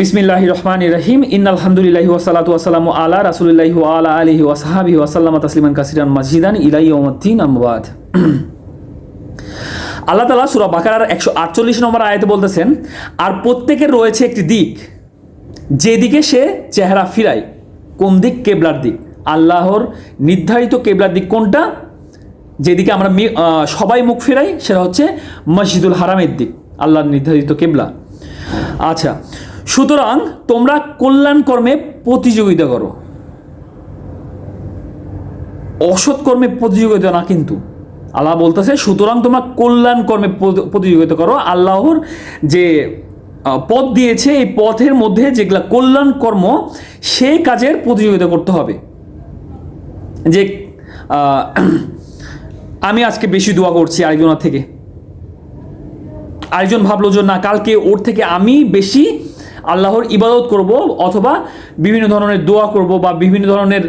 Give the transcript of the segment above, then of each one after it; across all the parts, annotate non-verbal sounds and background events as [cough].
বিসমিল্লাহ রহমান রহিম। ইন আলহামদুলিল্লাহি ওয়াসালাতু ওয়াসালামু আলা রাসুলিল্লাহি ওয়া আলা আলিহি ওয়াসাহাবি ওয়াসাল্লামা তাসলিমান কাসিরান মাজিদান ইলাই ওমদ্দিন আমবাদ আল্লাহ তালা সুরা বাকারার একশো আটচল্লিশ নম্বর আয়াতে বলতেছেন, আর প্রত্যেকের রয়েছে একটি দিক, যেদিকে সে চেহারা ফিরায়। কোন দিক? কেবলার দিক। আল্লাহর নির্ধারিত কেবলার দিক কোনটা? যেদিকে আমরা সবাই মুখ ফেরাই, সেটা হচ্ছে মসজিদুল হারামের দিক, আল্লাহর নির্ধারিত কেবলা। আচ্ছা সুতরাং তোমরা কল্যাণ কর্মে প্রতিযোগিতা করো। অসৎ কর্মে প্রতিযোগিতা না কিন্তু। আল্লাহ বলতেছে, সুতরাং তোমরা কল্যাণ কর্মে প্রতিযোগিতা করো। আল্লাহর যে পথ দিয়েছে, এই পথের মধ্যে যেগুলা কল্যাণ কর্ম সেই কাজের প্রতিযোগিতা করতে হবে। যে [clears throat] আমি আজকে বেশি দোয়া করছি আরেকজনের থেকে। আরেকজন ভাবলো যে, না, কালকে ওর থেকে আমি বেশি আল্লাহর ইবাদত করব অথবা বিভিন্ন ধরনের দোয়া করব বা বিভিন্ন ধরনের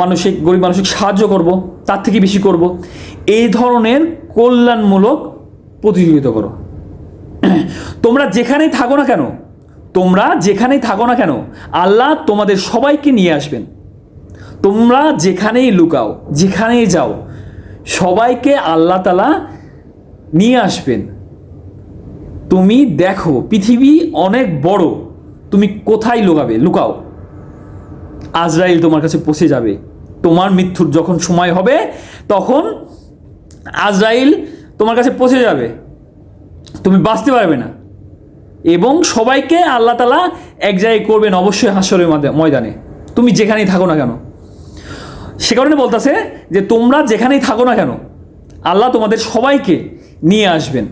মানসিক, গরিব মানসিক সাহায্য করব, তার থেকে বেশি করব। এই ধরনের কল্যাণমূলক প্রতিযোগিতা করো। তোমরা যেখানেই থাকো না কেন, তোমরা যেখানেই থাকো না কেন, আল্লাহ তোমাদের সবাইকে নিয়ে আসবেন। তোমরা যেখানেই লুকাও, যেখানেই যাও, সবাইকে আল্লাহ তালা নিয়ে আসবেন। তুমি দেখো, পৃথিবী অনেক বড়। তুমি কোথায় লুকাবে? লুকাও। আজরাইল তোমার কাছে পৌঁছে যাবে। তোমার মৃত্যুর যখন সময় হবে, তখন আজরাইল তোমার কাছে পৌঁছে যাবে। তুমি বাঁচতে পারবে না। এবং সবাইকে আল্লাহ তালা এক জায়গায় করবেন অবশ্যই হাসরের ময়দানে। তুমি যেখানেই থাকো না কেন? সে কারণে বলতেছে যে, তোমরা যেখানেই থাকো না কেন, আল্লাহ তোমাদের সবাইকে নিয়ে আসবেন।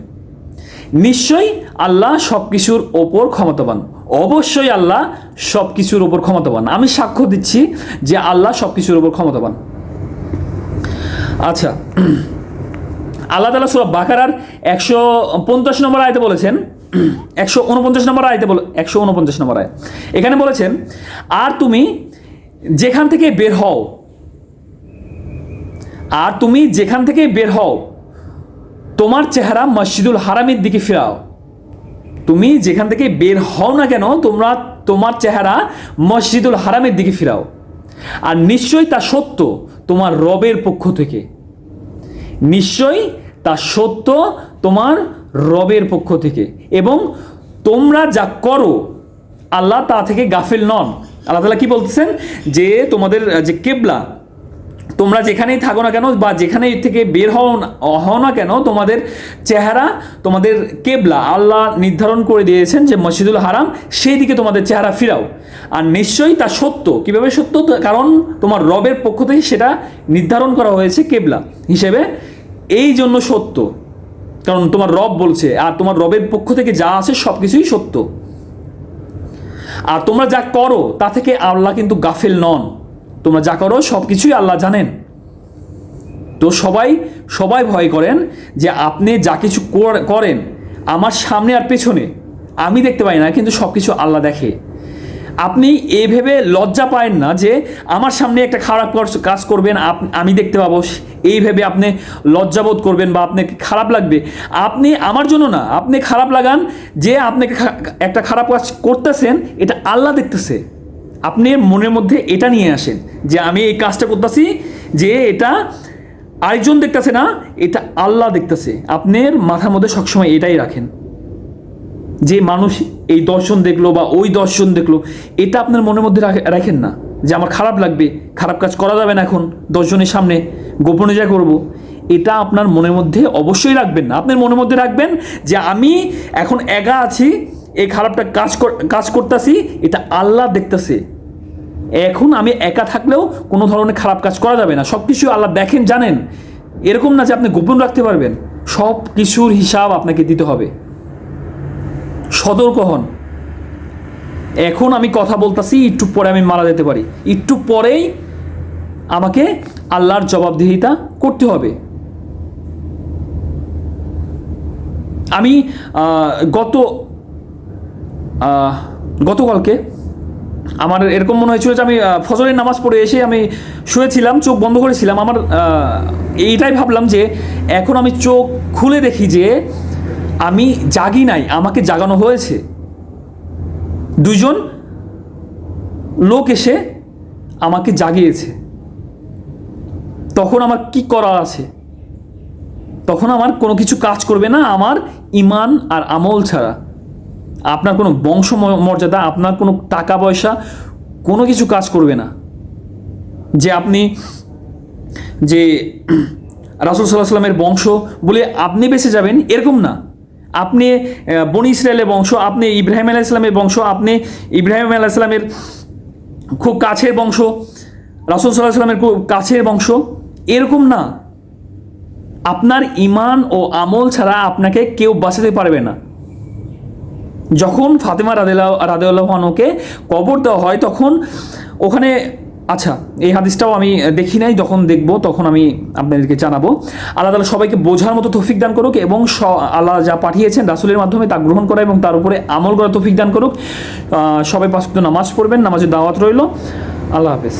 নিশ্চয়ই আল্লাহ সব কিছুর ওপর ক্ষমতাবান। অবশ্যই আল্লাহ সব কিছুর ওপর ক্ষমতাবান। আমি সাক্ষ্য দিচ্ছি যে আল্লাহ সব কিছুর ওপর ক্ষমতাবান। আচ্ছা আল্লাহ তালা সুরা বাকারার একশো পঞ্চাশ নম্বর আয়তে বলেছেন, একশো উনপঞ্চাশ নম্বর আয়তে বলে, একশো উনপঞ্চাশ নম্বর আয় এখানে বলেছেন, আর তুমি যেখান থেকে বের হও, আর তুমি যেখান থেকে বের হও, তোমার চেহারা মসজিদুল হারামের দিকে ফেরাও। তুমি যেখান থেকে বের হও না কেন, তোমরা তোমার চেহারা মসজিদুল হারামের দিকে ফিরাও। আর নিশ্চয়ই তা সত্য, তোমার রবের পক্ষ থেকে। নিশ্চয়ই তা সত্য, তোমার রবের পক্ষ থেকে। এবং তোমরা যা করো, আল্লাহ তা থেকে গাফিল নন। আল্লাহ তালা কি বলতেছেন? যে তোমাদের, যে কেবলা তোমরা যেখানেই থাকো না কেন বা যেখানেই থেকে বের হও না- হও না কেন, তোমাদের চেহারা, তোমাদের কেবলা আল্লাহ নির্ধারণ করে দিয়েছেন যে মসজিদুল হারাম সেই দিকে তোমাদের চেহারা ফিরাও। আর নিশ্চয়ই তা সত্য। কীভাবে সত্য? কারণ তোমার রবের পক্ষ থেকে সেটা নির্ধারণ করা হয়েছে কেবলা হিসেবে। এই জন্য সত্য। কারণ তোমার রব বলছে, আর তোমার রবের পক্ষ থেকে যা আছে সব কিছুই সত্য। আর তোমরা যা করো, তা থেকে আল্লাহ কিন্তু গাফেল নন। তোমরা যা করো সব কিছুই আল্লাহ জানেন। তো সবাই সবাই ভয় করেন যে আপনি যা কিছু কর- করেন, আমার সামনে আর পেছনে। আমি দেখতে পাই না, কিন্তু সব কিছু আল্লাহ দেখে। আপনি এই ভেবে লজ্জা পায়েন না যে আমার সামনে একটা খারাপ কাজ করবেন আমি দেখতে পাবো। এই ভেবে আপনি লজ্জাবোধ করবেন বা আপনাকে খারাপ লাগবে। আপনি আমার জন্য না, আপনি খারাপ লাগান যে আপনাকে একটা খারাপ কাজ করতেছেন, এটা আল্লাহ দেখতেছে। আপনি মনের মধ্যে এটা নিয়ে আসেন যে আমি এই কাজটা করতেছি যে এটা আরেকজন দেখতেছে না, এটা আল্লাহ দেখতেছে। আপনার মাথার মধ্যে সবসময় এটাই রাখেন। যে মানুষ এই দর্শন দেখল বা ওই দর্শন দেখল, এটা আপনার মনের মধ্যে রাখে- রাখেন না। যে আমার খারাপ লাগবে, খারাপ কাজ করা যাবে না এখন দশজনের সামনে, গোপনে যা করব, এটা আপনার মনের মধ্যে অবশ্যই রাখবেন না। আপনার মনের মধ্যে রাখবেন যে আমি এখন একা আছি, এই খারাপটা কাজ কাজ করতেছি, এটা আল্লাহ দেখতেছে। এখন আমি একা থাকলেও কোনো ধরনের খারাপ কাজ করা যাবে না। সব কিছু আল্লাহ দেখেন, জানেন। এরকম না যে আপনি গোপন রাখতে পারবেন। সব কিছুর হিসাব আপনাকে দিতে হবে। সতর্ক হন। এখন আমি কথা বলতাছি, একটু পরে আমি মারা যেতে পারি। একটু পরেই আমাকে আল্লাহর জবাবদিহিতা করতে হবে। আমি গত গতকালকে আমার এরকম মনে হয়েছিল যে আমি ফজরের নামাজ পড়ে এসে আমি শুয়েছিলাম, চোখ বন্ধ করেছিলাম। আমার এইটাই ভাবলাম যে এখন আমি চোখ খুলে দেখি যে আমি জাগি নাই, আমাকে জাগানো হয়েছে। দুজন লোক এসে আমাকে জাগিয়েছে। তখন আমার কি করা আছে? তখন আমার কোনো কিছু কাজ করবে না, আমার ইমান আর আমল ছাড়া। আপনার কোনো বংশ মর্যাদা আপনার কোনো টাকা পয়সা কোনো কিছু কাজ করবে না। যে আপনি, যে রাসুল সাল্লাহ সাল্লামের বংশ বলে আপনি বেঁচে যাবেন, এরকম না। আপনি বনি ইসরায়েলের বংশ, আপনি ইব্রাহিম আলাহ ইসলামের বংশ, আপনি ইব্রাহিম আলাহ ইসলামের খুব কাছের বংশ, রাসুল সাল্লাহ সাল্লামের খুব কাছের বংশ, এরকম না। আপনার ইমান ও আমল ছাড়া আপনাকে কেউ বাঁচাতে পারবে না। যখন ফাতেমা রাদেলা রাদেউল্লাহকে কবর দেওয়া হয় তখন ওখানে আচ্ছা এই হাদিসটাও আমি দেখি নাই, যখন দেখব তখন আমি আপনাদেরকে জানাব। আল্লাহ তালা সবাইকে বোঝার মতো তৌফিক দান করুক এবং স- আল্লাহ যা পাঠিয়েছেন রাসুলের মাধ্যমে তা গ্রহণ করা এবং তার উপরে আমল করা তৌফিক দান করুক। সবাই পাঁচ নামাজ পড়বেন, নামাজের দাওয়াত রইল। আল্লাহ হাফেজ।